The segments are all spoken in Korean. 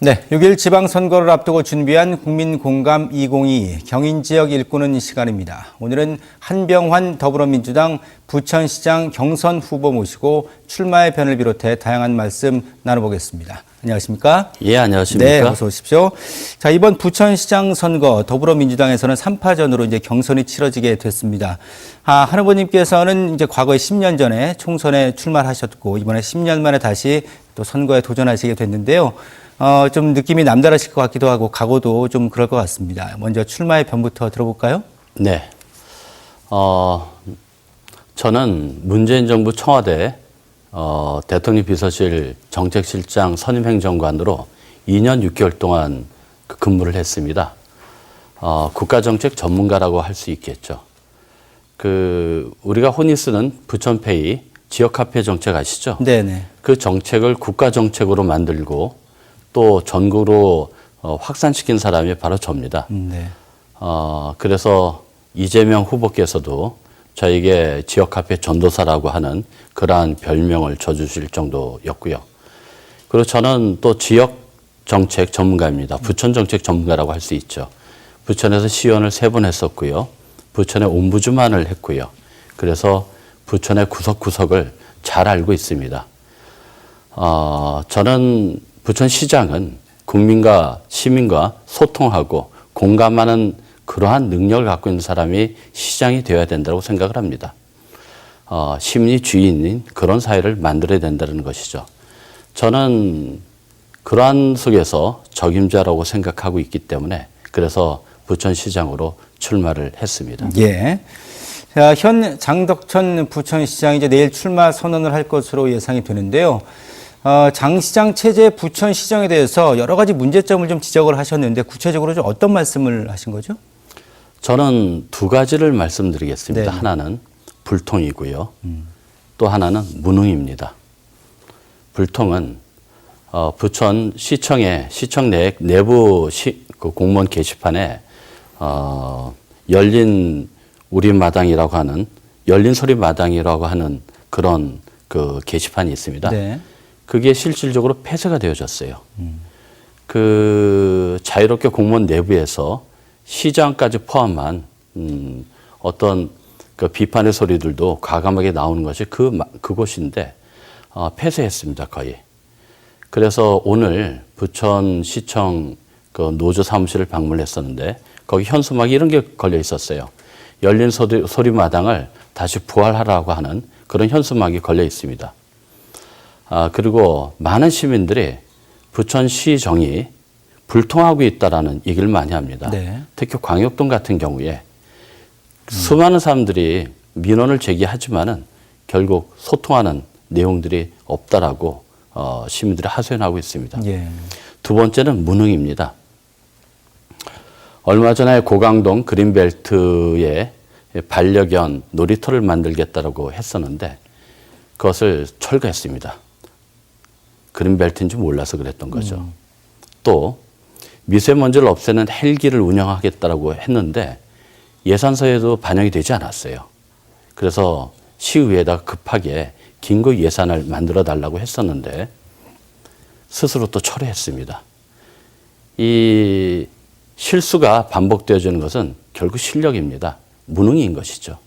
네, 6일 지방선거를 앞두고 준비한 국민공감 2022 경인지역 일꾼은 시간입니다. 오늘은 한병환 더불어민주당 부천시장 경선 후보 모시고 출마의 변을 비롯해 다양한 말씀 나눠보겠습니다. 안녕하십니까? 예, 안녕하십니까? 네, 어서 오십시오. 자, 이번 부천시장 선거 더불어민주당에서는 3파전으로 이제 경선이 치러지게 됐습니다. 아, 한 후보님께서는 이제 과거에 10년 전에 총선에 출마하셨고 이번에 10년 만에 다시 또 선거에 도전하시게 됐는데요. 어, 좀 느낌이 남다르실 것 같기도 하고 각오도 좀 그럴 것 같습니다. 먼저 출마의 변부터 들어볼까요? 네. 어, 저는 문재인 정부 청와대 어, 대통령 비서실 정책실장 선임행정관으로 2년 6개월 동안 그 근무를 했습니다. 어, 국가정책 전문가라고 할 수 있겠죠. 그 우리가 흔히 쓰는 부천페이 지역화폐 정책 아시죠? 네네. 그 정책을 국가 정책으로 만들고 또 전국으로 어, 확산시킨 사람이 바로 저입니다. 음, 네. 어, 그래서 이재명 후보께서도 저에게 지역화폐 전도사라고 하는 그러한 별명을 줘주실 정도였고요. 그리고 저는 또 지역 정책 전문가입니다. 부천 정책 전문가라고 할 수 있죠. 부천에서 시연을 세 번 했었고요. 부천에 옴부즈만을 했고요. 그래서 부천의 구석구석을 잘 알고 있습니다. 어, 저는 부천시장은 국민과 시민과 소통하고 공감하는 그러한 능력을 갖고 있는 사람이 시장이 되어야 된다고 생각을 합니다. 어, 시민이 주인인 그런 사회를 만들어야 된다는 것이죠. 저는 그러한 속에서 적임자라고 생각하고 있기 때문에 그래서 부천시장으로 출마를 했습니다. 예. 자, 현 장덕천 부천시장이 이제 내일 출마 선언을 할 것으로 예상이 되는데요. 어, 장 시장 체제 부천시장에 대해서 여러 가지 문제점을 좀 지적을 하셨는데 구체적으로 좀 어떤 말씀을 하신 거죠? 저는 두 가지를 말씀드리겠습니다. 네. 하나는 불통이고요. 또 하나는 무능입니다. 불통은 어, 부천 시청의 시청 내 내부 시, 그 공무원 게시판에 어, 열린 우리 마당이라고 하는 열린 소리 마당이라고 하는 그런 그 게시판이 있습니다. 네. 그게 실질적으로 폐쇄가 되어졌어요. 그 자유롭게 공무원 내부에서 시장까지 포함한 음, 어떤 그 비판의 소리들도 과감하게 나오는 것이 그 마- 그곳인데 어, 폐쇄했습니다 거의. 그래서 오늘 부천시청 그 노조 사무실을 방문했었는데 거기 현수막이 이런 게 걸려 있었어요. 열린 소리, 소리 마당을 다시 부활하라고 하는 그런 현수막이 걸려 있습니다. 아, 그리고 많은 시민들이 부천시정이 불통하고 있다라는 얘기를 많이 합니다. 네. 특히 광역동 같은 경우에 수많은 사람들이 민원을 제기하지만은 결국 소통하는 내용들이 없다라고 어, 시민들이 하소연하고 있습니다. 예. 두 번째는 무능입니다. 얼마 전에 고강동 그린벨트에 반려견 놀이터를 만들겠다라고 했었는데 그것을 철거했습니다. 그린벨트인 줄 몰라서 그랬던 거죠. 또 미세먼지를 없애는 헬기를 운영하겠다라고 했는데 예산서에도 반영이 되지 않았어요. 그래서 시의회에다가 급하게 긴급 예산을 만들어 달라고 했었는데 스스로 또 철회했습니다. 이 실수가 반복되어지는 것은 결국 실력입니다. 무능인 것이죠.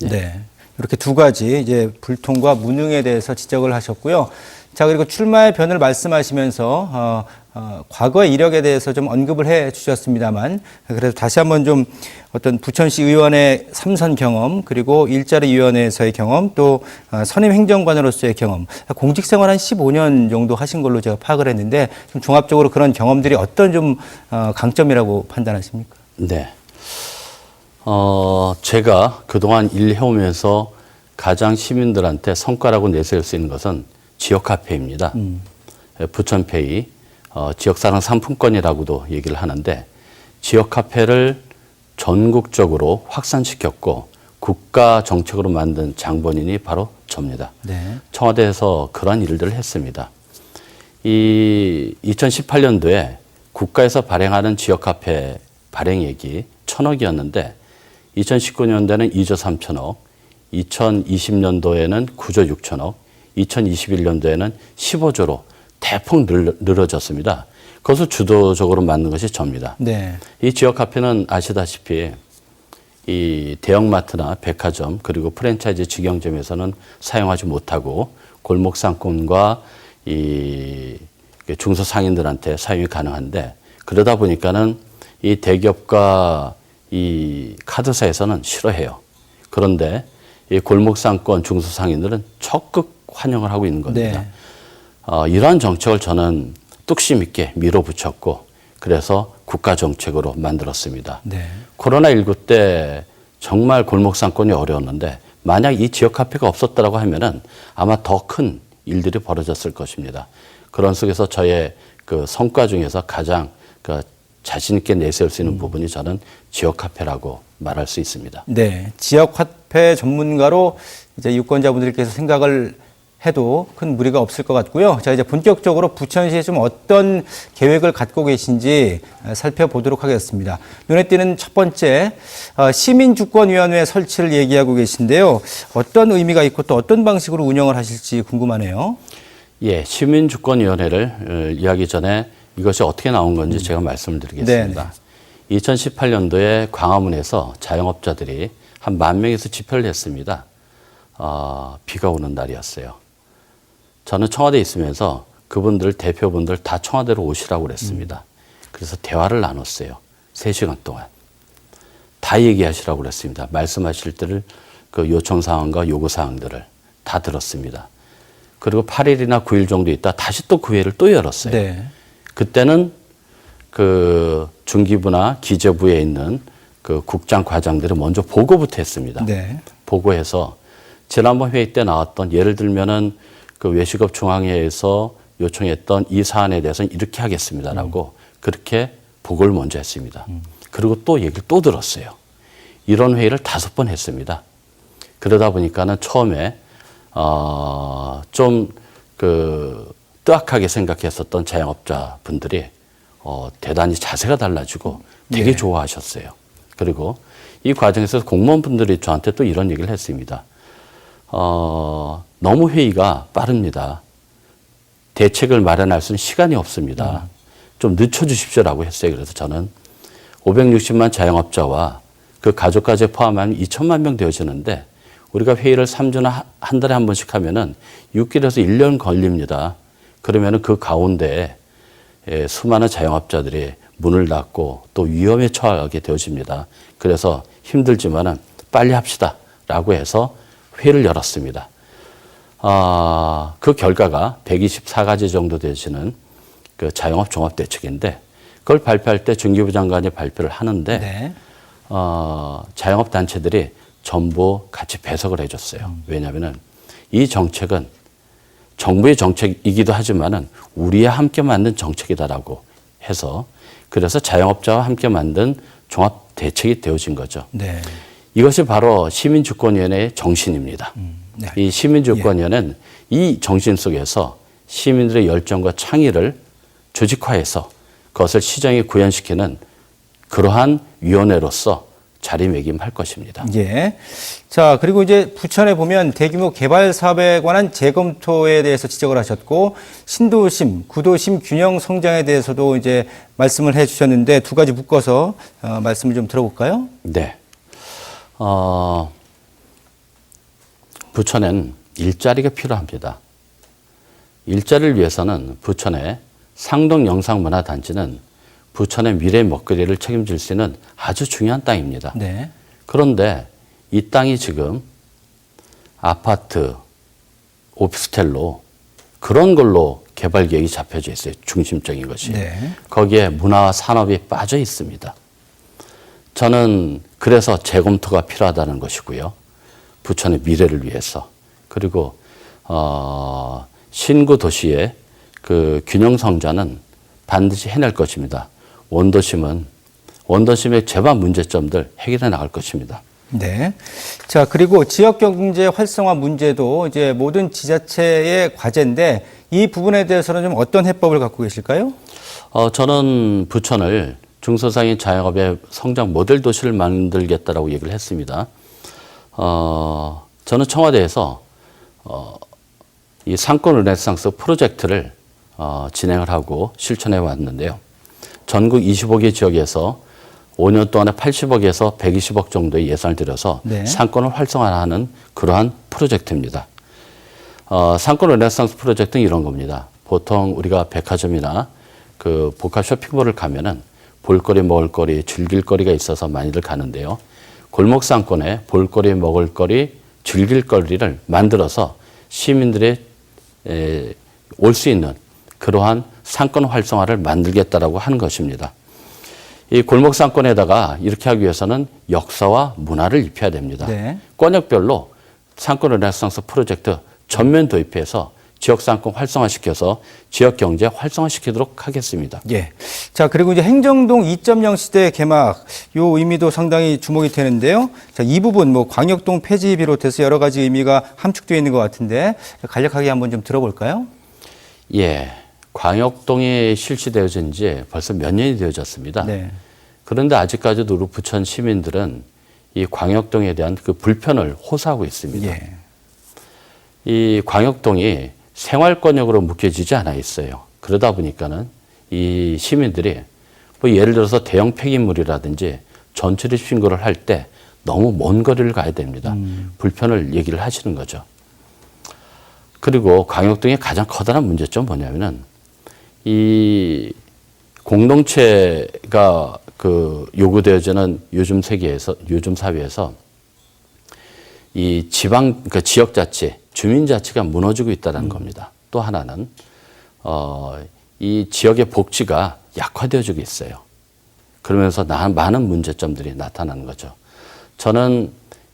네. 이렇게 두 가지 이제 불통과 무능에 대해서 지적을 하셨고요. 자 그리고 출마의 변을 말씀하시면서 어, 어, 과거의 이력에 대해서 좀 언급을 해 주셨습니다만 그래서 다시 한번 좀 어떤 부천시 의원의 삼선 경험 그리고 일자리 위원회에서의 경험 또 어, 선임 행정관으로서의 경험 공직 생활 한 15년 정도 하신 걸로 제가 파악을 했는데 좀 종합적으로 그런 경험들이 어떤 좀 어, 강점이라고 판단하십니까? 네. 어, 제가 그동안 일해오면서 가장 시민들한테 성과라고 내세울 수 있는 것은 지역 화폐입니다. 예, 부천페이, 어, 지역사랑 상품권이라고도 얘기를 하는데 지역 화폐를 전국적으로 확산시켰고 국가 정책으로 만든 장본인이 바로 접니다. 네. 청와대에서 그러한 일들을 했습니다. 이 2018년도에 국가에서 발행하는 지역 화폐 발행액이 천억이었는데 2019년도에는 2조 3천억, 2020년도에는 9조 6천억, 2021년도에는 15조로 대폭 늘- 늘어졌습니다. 그것을 주도적으로 만든 것이 접니다. 네. 이 지역 카페는 아시다시피 이 대형마트나 백화점 그리고 프랜차이즈 직영점에서는 사용하지 못하고 골목 상권과 이 중소 상인들한테 사용이 가능한데 그러다 보니까는 이 대기업과 이 카드사에서는 싫어해요. 그런데 이 골목 상권 중소 상인들은 적극 환영을 하고 있는 겁니다. 네. 어, 이러한 정책을 저는 뚝심 있게 밀어붙였고 그래서 국가 정책으로 만들었습니다. 네. 코로나 19 때 정말 골목 상권이 어려웠는데 만약 이 지역 카페가 없었다라고 하면은 아마 더 큰 일들이 벌어졌을 것입니다. 그런 속에서 저의 그 성과 중에서 가장 그 자신 있게 내세울 수 있는 부분이 저는 지역 카페라고 말할 수 있습니다. 네. 지역 화폐 전문가로 이제 유권자분들께서 생각을 해도 큰 무리가 없을 것 같고요. 자, 이제 본격적으로 부천시에 좀 어떤 계획을 갖고 계신지 어, 살펴보도록 하겠습니다. 눈에 띄는 첫 번째, 어, 시민주권위원회 설치를 얘기하고 계신데요. 어떤 의미가 있고 또 어떤 방식으로 운영을 하실지 궁금하네요. 예, 시민주권위원회를 어, 이야기 전에 이것이 어떻게 나온 건지 제가 말씀을 드리겠습니다. 2018년도에 광화문에서 자영업자들이 한 만 명에서 집회를 했습니다. 어, 비가 오는 날이었어요. 저는 청와대에 있으면서 그분들 대표분들 다 청와대로 오시라고 그랬습니다. 그래서 대화를 나눴어요. 3시간 동안. 다 얘기하시라고 그랬습니다. 말씀하실 때를 그 요청 사항과 요구 사항들을 다 들었습니다. 그리고 8일이나 9일 정도 있다 다시 또 그 회를 또 열었어요. 네. 그때는 그 중기부나 기재부에 있는 그 국장 과장들은 먼저 보고부터 했습니다. 네. 보고해서 지난번 회의 때 나왔던 예를 들면은 그 외식업 중앙회에서 요청했던 이 사안에 대해서는 이렇게 하겠습니다라고 그렇게 보고를 먼저 했습니다. 그리고 또 얘기를 또 들었어요. 이런 회의를 다섯 번 했습니다. 그러다 보니까는 처음에 어좀그 뜨악하게 생각했었던 자영업자 분들이 어 대단히 자세가 달라지고 되게 좋아하셨어요. 그리고 이 과정에서 공무원분들이 저한테 또 이런 얘기를 했습니다. 어 너무 회의가 빠릅니다. 대책을 마련할 수는 시간이 없습니다. 좀 늦춰주십시오라고 했어요. 그래서 저는 560만 자영업자와 그 가족까지 포함하면 2천만 명 되어지는데 우리가 회의를 3주나 한 달에 한 번씩 하면은 6개월에서 1년 걸립니다. 그러면은 그 가운데 에, 수많은 자영업자들이 문을 닫고 또 위험에 처하게 되어집니다. 그래서 힘들지만은 빨리 합시다라고 해서 회의를 열었습니다. 아, 그 결과가 124가지 정도 되시는 그 자영업 종합 대책인데 그걸 발표할 때 중기부 장관이 발표를 하는데 네. 어, 자영업 단체들이 전부 같이 배석을 해줬어요. 왜냐하면은 이 정책은 정부의 정책이기도 하지만은 우리와 함께 만든 정책이다라고 해서 그래서 자영업자와 함께 만든 종합 대책이 되어진 거죠. 네. 이것이 바로 시민주권위원회의 정신입니다. 네. 이 시민주권위원회는 이 정신 속에서 시민들의 열정과 창의를 조직화해서 그것을 시정에 구현시키는 그러한 위원회로서 자리매김할 것입니다. 예. 자, 그리고 이제 부천에 보면 대규모 개발 사업에 관한 재검토에 대해서 지적을 하셨고 신도심, 구도심 균형 성장에 대해서도 이제 말씀을 해 주셨는데 두 가지 묶어서 어, 말씀을 좀 들어볼까요? 네. 어, 부천엔 일자리가 필요합니다. 일자리를 위해서는 부천의 상동 영상문화단지는 부천의 미래 먹거리를 책임질 수 있는 아주 중요한 땅입니다. 네. 그런데 이 땅이 지금 아파트, 오피스텔로 그런 걸로 개발 계획이 잡혀져 있어요. 중심적인 것이. 네. 거기에 문화와 산업이 빠져 있습니다. 저는 그래서 재검토가 필요하다는 것이고요. 부천의 미래를 위해서. 그리고 어, 신구 도시의 그 균형 성자는 반드시 해낼 것입니다. 원도심은 원도심의 제반 문제점들 해결해 나갈 것입니다. 네. 자, 그리고 지역 경제 활성화 문제도 이제 모든 지자체의 과제인데 이 부분에 대해서는 좀 어떤 해법을 갖고 계실까요? 어, 저는 부천을 중소상인 자영업의 성장 모델 도시를 만들겠다라고 얘기를 했습니다. 어, 저는 청와대에서 어, 이 상권 르네상스 프로젝트를 어, 진행을 하고 실천해 왔는데요. 전국 25개 지역에서 5년 동안에 80억에서 120억 정도의 예산을 들여서 네. 상권을 활성화하는 그러한 프로젝트입니다. 어, 상권 르네상스 프로젝트는 이런 겁니다. 보통 우리가 백화점이나 그 복합 쇼핑몰을 가면은 볼거리, 먹을거리, 즐길거리가 있어서 많이들 가는데요. 골목 상권에 볼거리, 먹을거리, 즐길거리를 만들어서 시민들이 올수 있는 그러한 상권 활성화를 만들겠다라고 하는 것입니다. 이 골목 상권에다가 이렇게 하기 위해서는 역사와 문화를 입혀야 됩니다. 네. 권역별로 상권 르네상스 프로젝트 전면 도입해서 지역 상권 활성화시켜서 지역 경제 활성화시키도록 하겠습니다. 예. 자, 그리고 이제 행정동 2.0 시대 개막 요 의미도 상당히 주목이 되는데요. 자, 이 부분 뭐 광역동 폐지 비롯해서 여러 가지 의미가 함축되어 있는 것 같은데 간략하게 한번 좀 들어볼까요? 예. 광역동이 실시되어진 지 벌써 몇 년이 되어졌습니다. 네. 그런데 아직까지도 우리 부천 시민들은 이 광역동에 대한 그 불편을 호소하고 있습니다. 예. 이 광역동이 생활권역으로 묶여지지 않아 있어요. 그러다 보니까는 이 시민들이 뭐 예를 들어서 대형 폐기물이라든지 전출입 신고를 할 때 너무 먼 거리를 가야 됩니다. 불편을 얘기를 하시는 거죠. 그리고 광역동의 가장 커다란 문제점 뭐냐면은 이 공동체가 그 요구되어지는 요즘 세계에서 요즘 사회에서 이 지방 그러니까 지역 자치, 주민 자치가 무너지고 있다는 겁니다. 또 하나는 어, 이 지역의 복지가 약화되어지고 있어요. 그러면서 나, 많은 문제점들이 나타나는 거죠. 저는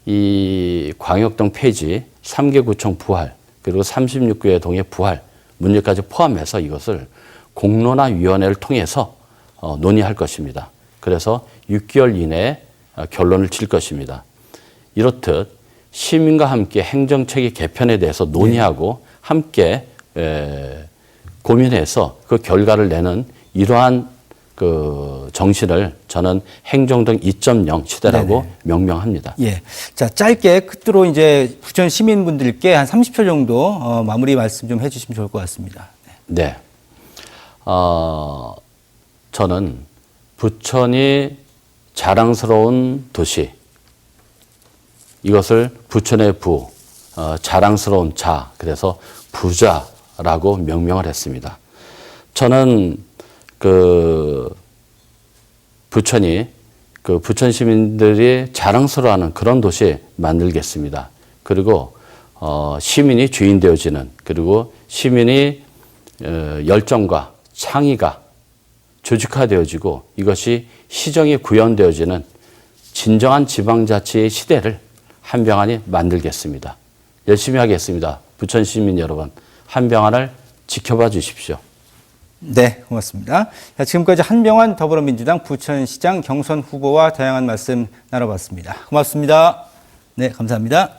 이 광역동 폐지, 3개 구청 부활, 그리고 36개 동의 부활 문제까지 포함해서 이것을 공론화위원회를 통해서 어, 논의할 것입니다. 그래서 6개월 이내에 어, 결론을 질 것입니다. 이렇듯 시민과 함께 행정체계 개편에 대해서 논의하고 함께 에, 고민해서 그 결과를 내는 이러한 그 정신을 저는 행정등 2.0 시대라고 네네. 명명합니다. 예. 자, 짧게 끝으로 이제 부천 시민분들께 한 30초 정도 어, 마무리 말씀 좀 해주시면 좋을 것 같습니다. 네. 네. 어, 저는 부천이 자랑스러운 도시, 이것을 부천의 부, 어, 자랑스러운 자, 그래서 부자라고 명명을 했습니다. 저는 그 부천이 그 부천 시민들이 자랑스러워하는 그런 도시 만들겠습니다. 그리고 어, 시민이 주인 되어지는 그리고 시민이 어, 열정과 창의가 조직화되어지고 이것이 시정이 구현되어지는 진정한 지방자치의 시대를 한병환이 만들겠습니다. 열심히 하겠습니다. 부천 시민 여러분, 한병환을 지켜봐 주십시오. 네, 고맙습니다. 자, 지금까지 한병환 더불어민주당 부천시장 경선 후보와 다양한 말씀 나눠봤습니다. 고맙습니다. 네, 감사합니다.